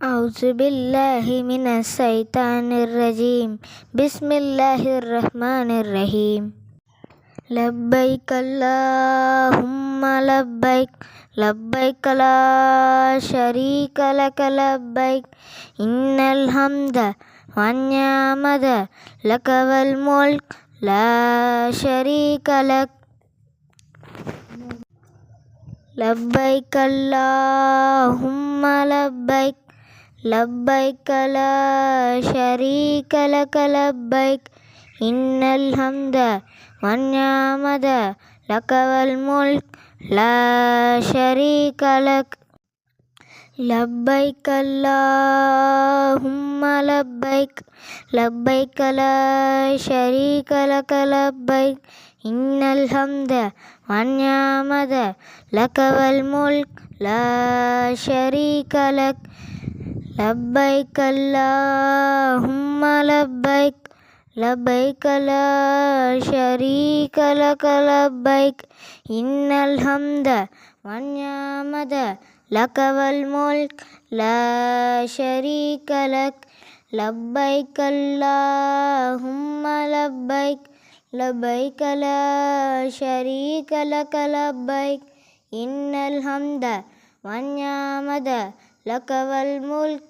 أعوذ بالله من الشيطان الرجيم. بسم الله الرحمن الرحيم. لبيك اللهم لبيك. لبيك لا شريك لك لبيك. إن الحمد والنعمة لك والملك. لا شريك لك. لبيك اللهم لبيك. லப்பைக் கலா ஷரீகலக லப்பைக் இன்னல் ஹம்த வன்யாமத லக்கவல் முல்க் ல ஷரீகலக் லப்பைக் அல்லாஹும்ம லப்பைக் லப்பைக் கலா ஷரீகலக லப்பைக் இன்னல் ஹம்த வன்யாமத லக்கவல் முல்க் ல ஷரீகலக் லப்பைக் அல்லாஹும்ம லப்பைக் லப்பைக் லா ஷரீக லக லப்பைக். இன்னல் ஹம்த வன்யாமத லகவல் முல்க் லா ஷரீக லக் லப்பைக் அல்லாஹும்ம லப்பைக் லப்பைக் லா ஷரீக லக லப்பைக். இன்னல் ஹம்த வன்யாமத லகவல் முல்க்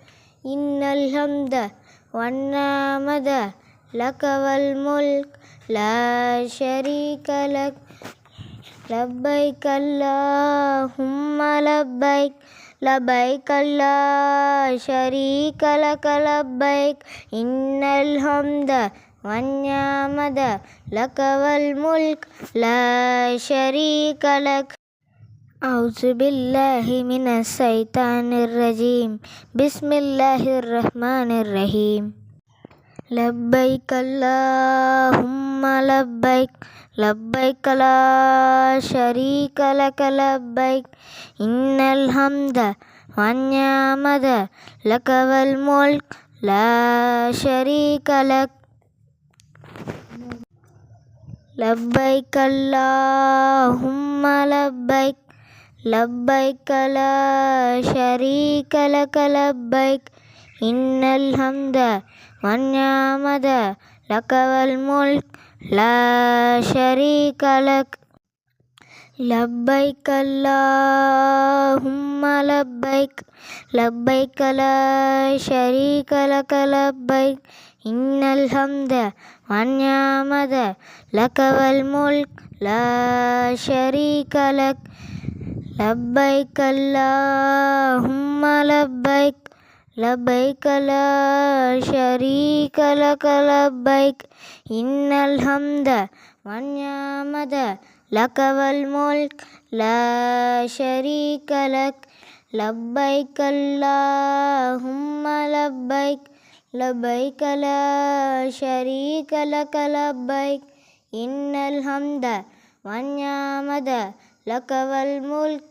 إن الحمد والنعمة لك والملك لا شريك لك لبيك اللهم لبيك لبيك لا شريك لك لبيك إن الحمد والنعمة لك والملك لا شريك لك أعوذ بالله من الشيطان الرجيم بسم الله الرحمن الرحيم لبيك اللهم لبيك لبيك لا شريك لك لبيك إن الحمد والنعمة لك والملك لا شريك لك لبيك اللهم لبيك லப்பைக் கலா ஷரீகலக லப்பைக் இன்னல் ஹம்த வன்யாமத லக்கவல் முல்க் ல ஷரீகலக் லப்பைக் அல்லாஹும்ம லப்பைக் லப்பைக் கலா ஷரீகலக லப்பைக் இன்னல் ஹம்த வன்யாமத லக்கவல் முல்க் ல ஷரீகலக் லப்பைக் அல்லாஹும்ம லப்பைக் லப்பைக் லா ஷரீக லக லப்பைக் இன்னல் ஹம்த வன்யாமத லகவல் முல்க் லா ஷரீக லக் லப்பைக் அல்லாஹும்ம லப்பைக் லப்பைக் லா ஷரீக லக லப்பைக் இன்னல் ஹம்த வன்யாமத லகவல் முல்க்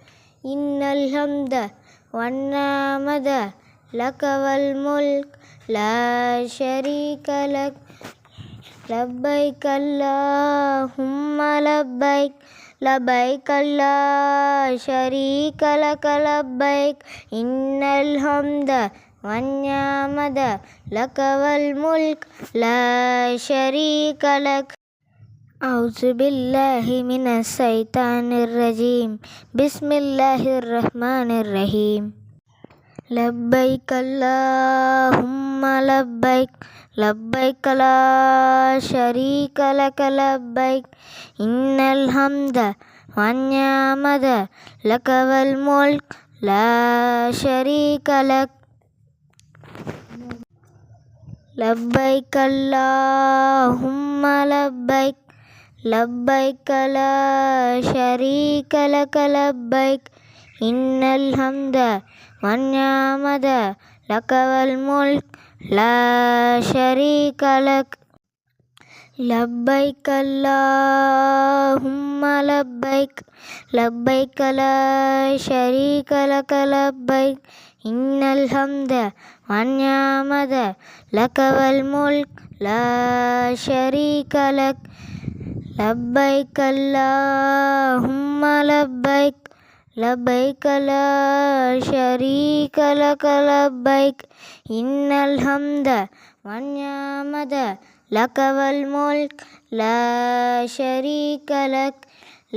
إن الحمد والنعمة لك والملك لا شريك لك لبيك اللهم لبيك لبيك لا شريك لك لبيك إن الحمد والنعمة لك والملك لا شريك لك أعوذ بالله من الشيطان الرجيم بسم الله الرحمن الرحيم لبيك اللهم لبيك لبيك لا شريك لك لبيك إن الحمد والنعمة لك والملك لا شريك لك لبيك اللهم لبيك லப்பைக் லா ஷரீக லக லப்பைக். இன்னல் ஹம்த வன்யாமத லகவல் முல்க். லா ஷரீக லக் லப்பைக் அல்லாஹும்ம லப்பைக். லப்பைக் லா ஷரீக லக லப்பைக். இன்னல் ஹம்த வன்யாமத லகவல் முல்க். லா ஷரீக லக் லப்பைக் அல்லாஹும்ம லப்பைக் லப்பைக் லா ஷரீக லக லப்பைக். இன்னல் ஹம்த வன்யாமத லகவல் முல்க் லா ஷரீக லக்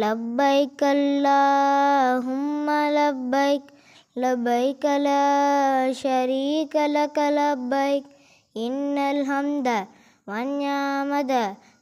லப்பைக் அல்லாஹும்ம லப்பைக் லப்பைக் லா ஷரீக லக லப்பைக். இன்னல் ஹம்த வன்யாமத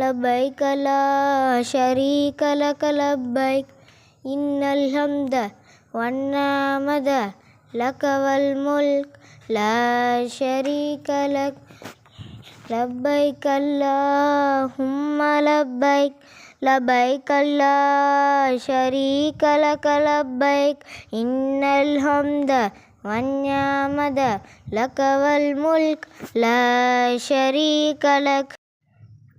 லப்பைக் லா ஷரீக லக லப்பைக் இன்னல் ஹம்த வன்னாமத லகவல் முல்க். லா ஷரீக லக் லப்பைக் அல்லாஹும்ம லப்பைக் லபைக். அல்லா ஷரீக லக லப்பைக் இன்னல் ஹம்த வன்யாமத லகவல் முல்க். லா ஷரீக லக்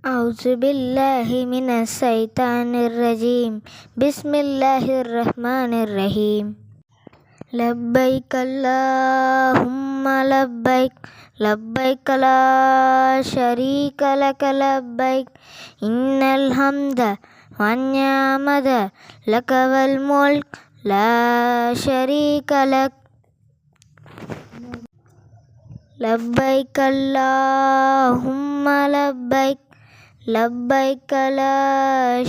أعوذ بالله من الشيطان الرجيم بسم الله الرحمن الرحيم لبيك اللهم لبيك لبيك لا شريك لك لبيك إن الحمد والنعمة لك والملك لا شريك لك لبيك اللهم لبيك லப்பைக் லா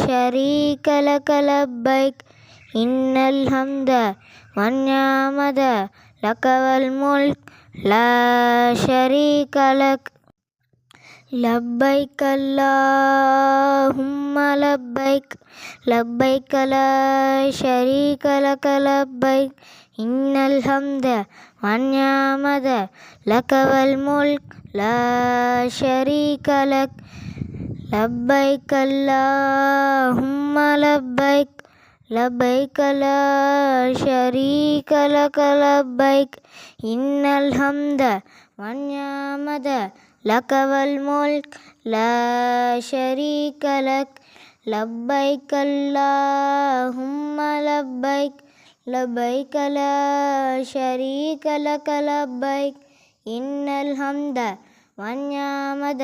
ஷரீக லக லப்பைக் இன்னல் ஹம்த வன்யாமத லகவல் முல்க் லா ஷரீக லக் லப்பைக் அல்லாஹும்ம லப்பைக் லப்பைக் லா ஷரீக லக லப்பைக் இன்னல் ஹம்த வன்யாமத லகவல் முல்க் லா ஷரீக லக் லப்பைக் அல்லாஹும்ம லப்பைக் லப்பைக் லா ஷரீக லக லப்பைக் இன்னல் ஹம்த வன்யாமத லகவல் முல்க் லா ஷரீக லக் லப்பைக் அல்லாஹும்ம லப்பைக் லப்பைக் லா ஷரீக லக லப்பைக் இன்னல் ஹம்த வன்யாமத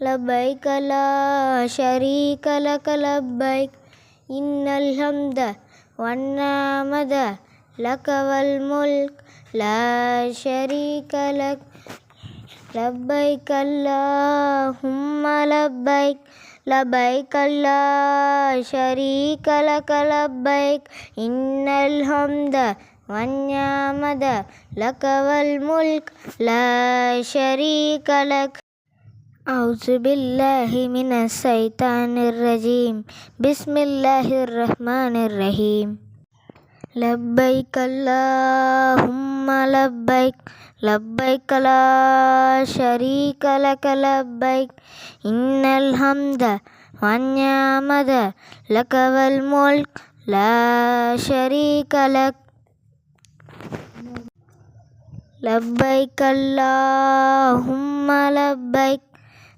لبيك لا شريك لك لبيك إن الحمد والنعمة لك والملك لا شريك لك لبيك اللهم لبيك لبيك لا شريك لك لبيك إن الحمد والنعمة لك والملك لا شريك لك أعوذ بالله من الشيطان الرجيم بسم الله الرحمن الرحيم لبيك اللهم لبيك لبيك لا شريك لك لبيك إن الحمد والنعمة لك والملك لا شريك لك لبيك اللهم لبيك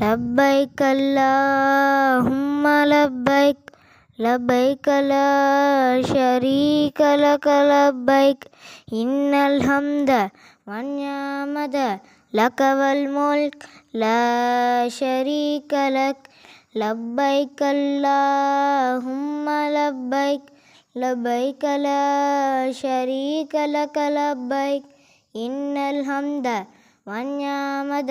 லப்பைக் அல்லாஹும்ம லப்பைக் லப்பைக் லா ஷரீக லக லப்பைக் இன்னல் ஹம்த வன்யாமத லகவல் முல்க் லா ஷரீக லக் லப்பைக் அல்லாஹும்ம லப்பைக் லப்பைக் லா ஷரீக லக லப்பைக் இன்னல் ஹம்த வன்யாமத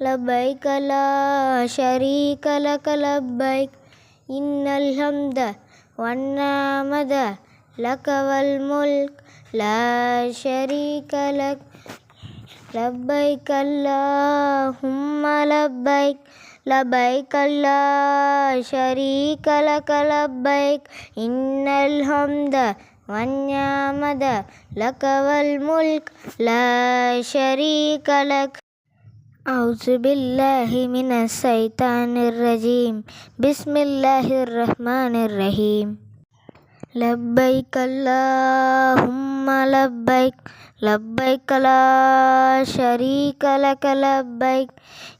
لبيك لا شريك لك لبيك إن الحمد والنعمة لك والملك لا شريك لك لبيك اللهم لبيك لبيك لا شريك لك لبيك إن الحمد والنعمة لك والملك لا شريك لك أعوذ بالله من الشيطان الرجيم. بسم الله الرحمن الرحيم. لبيك اللهم لبيك. لبيك لا شريك لك لبيك.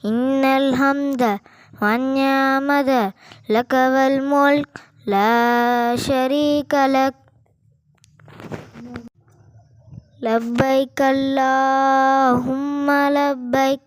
إن الحمد والنعمة لك والملك. لا شريك لك. لبيك اللهم لبيك.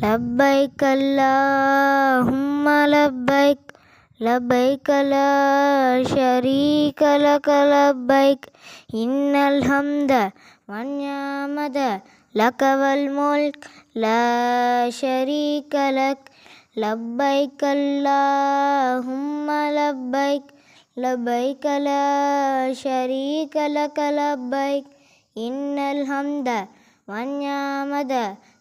லப்பைக் அல்லாஹும்ம லப்பைக் லப்பைக் லா ஷரீக லக லப்பைக் இன்னல் ஹம்த வன்யாமத லகவல் முல்க் லா ஷரீக லக் லப்பைக் அல்லாஹும்ம லப்பைக் லப்பைக் லா ஷரீக லக லப்பைக் இன்னல் ஹம்த வன்யாமத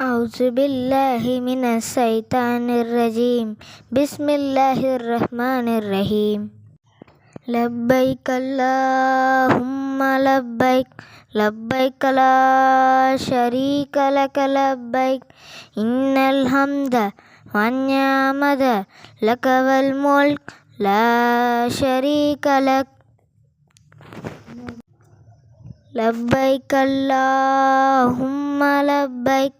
أعوذ بالله من الشيطان الرجيم. بسم الله الرحمن الرحيم. لبيك اللهم لبيك. لبيك لا شريك لك لبيك. إن الحمد والنعمة لك والملك. لا شريك لك. لبيك اللهم لبيك.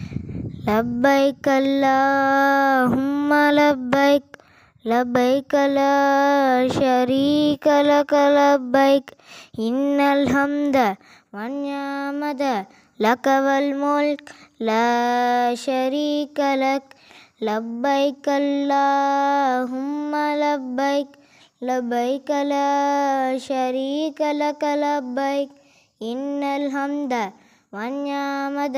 லப்பைக் அல்லாஹும்ம லப்பைக் லப்பைக் லா ஷரீக லக லப்பைக் இன்னல் ஹம்த வன்யாமத லகவல் முல்க் லா ஷரீக லக் லப்பைக் அல்லாஹும்ம லப்பைக் லப்பைக் லா ஷரீக லக லப்பைக் இன்னல் ஹம்த வன்யாமத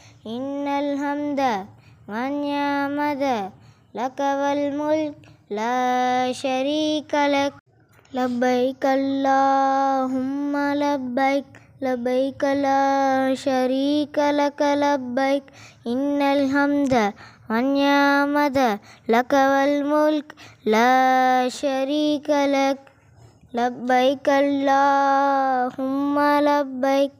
إن الحمد والنعمة لك والملك لا شريك لك لبيك اللهم لبيك لبيك لا شريك لك لبيك إن الحمد والنعمة لك والملك لا شريك لك لبيك اللهم لبيك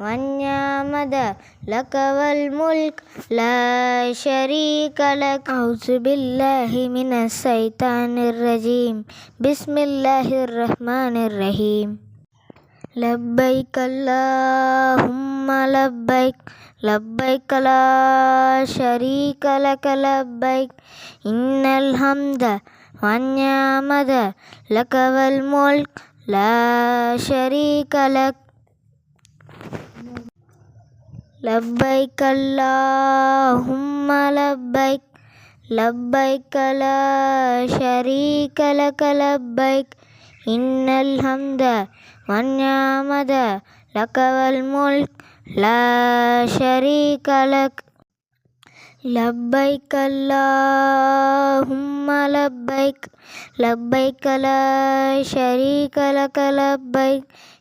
والنعمة لك والملك لا شريك لك أعوذ بالله من الشيطان الرجيم بسم الله الرحمن الرحيم لبيك اللهم لبيك لبيك لا شريك لك لبيك إن الحمد والنعمة لك والملك لا شريك لك லப்பைக் அல்லாஹும்ம லப்பைக் லப்பைக் லா ஷரீக லக லப்பைக். இன்னல் ஹம்த வன்யாமத லகவல் முல்க் லா ஷரீக லக் லப்பைக் அல்லாஹும்ம லப்பைக் லப்பைக் லா ஷரீக லக லப்பைக்.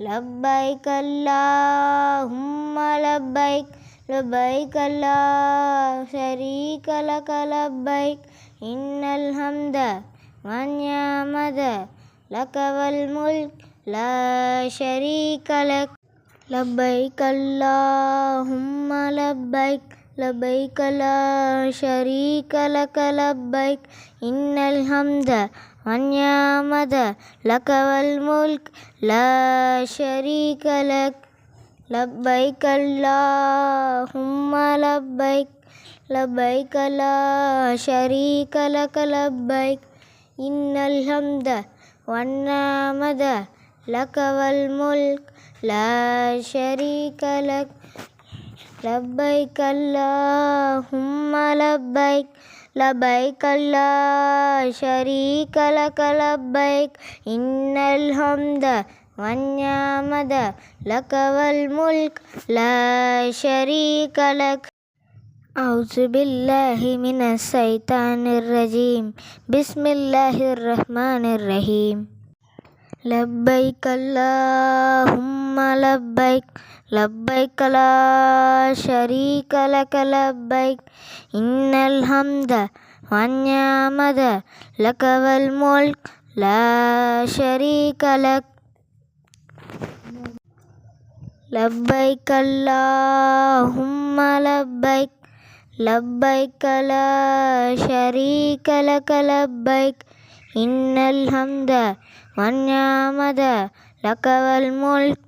லப்பைக் அல்லாஹும்ம லப்பைக் லப்பைக் அல்லா ஷரீக லக லப்பைக் இன்னல் ஹம்த வன்யாமத லகவல் முல்க் லா ஷரீக லக் லப்பைக் அல்லாஹும்ம லப்பைக் லபைக் லா ஷரீக லக லபைக் இன்னல் ஹம்த إن الحمد والنعمة لك والملك لا شريك لك لبيك اللهم لبيك لبيك لا شريك لك لبيك إن الحمد والنعمة لك والملك لا شريك لك لبيك اللهم لبيك لبيك لا شريك لك لبيك إن الحمد والنعمة لك والملك لا شريك لك أعوذ بالله من الشيطان الرجيم بسم الله الرحمن الرحيم لبيك اللهم لبيك லப்பைக் லா ஷரீக லக லப்பைக் இன்னல் ஹம்த வன்யாமத லகவல் முல்க் லா ஷரீக லக் லப்பைக் அல்லாஹும்ம லப்பைக் லப்பைக் லா ஷரீக லக லப்பைக் இன்னல் ஹம்த வன்யாமத லகவல் முல்க்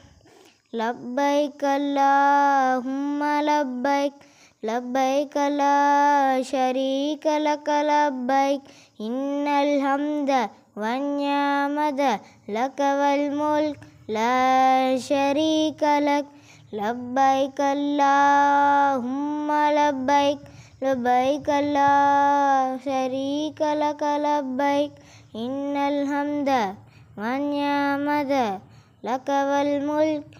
لبيك اللهم لبيك لبيك لا شريك لك لبيك إن الحمد والنعمة لك والملك لا شريك لك لبيك اللهم لبيك لبيك لا شريك لك لبيك إن الحمد والنعمة لك والملك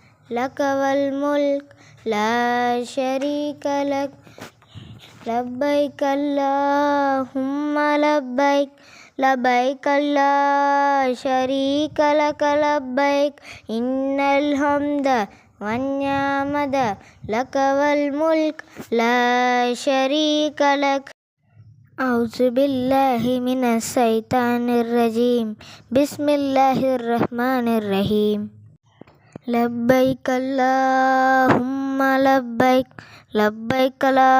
لك والملك لا شريك لك لبيك اللهم لبيك لبيك لا شريك لك لبيك إن الحمد والنعمة لك والملك لا شريك لك أعوذ بالله من الشيطان الرجيم بسم الله الرحمن الرحيم லப்பைக் அல்லாஹும்ம லப்பைக் லப்பைக் லா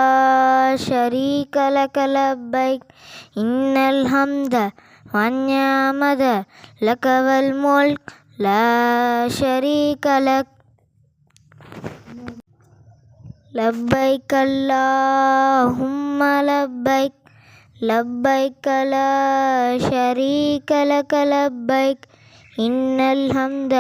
ஷரீக லக லப்பைக். இன்னல் ஹம்த வன்யாமத லகவல் முல்க் லா ஷரீக லக் லப்பைக் அல்லாஹும்ம லப்பைக் லப்பைக் லா ஷரீக லக லப்பைக். இன்னல் ஹம்த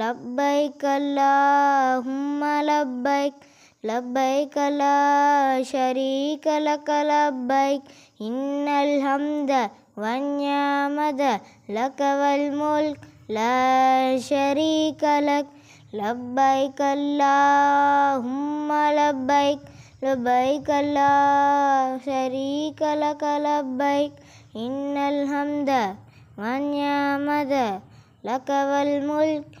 லப்பைக் அல்லாஹும்ம லப்பைக் லப்பைக் லா ஷரீக லக லப்பைக். இன்னல் ஹம்த வன்யாமத லகவல் முல்க் லா ஷரீக லக் லப்பைக் அல்லாஹும்ம லப்பைக் லப்பைக். லா ஷரீக லக லப்பைக் இன்னல் ஹம்த வன்யாமத லகவல் முல்க்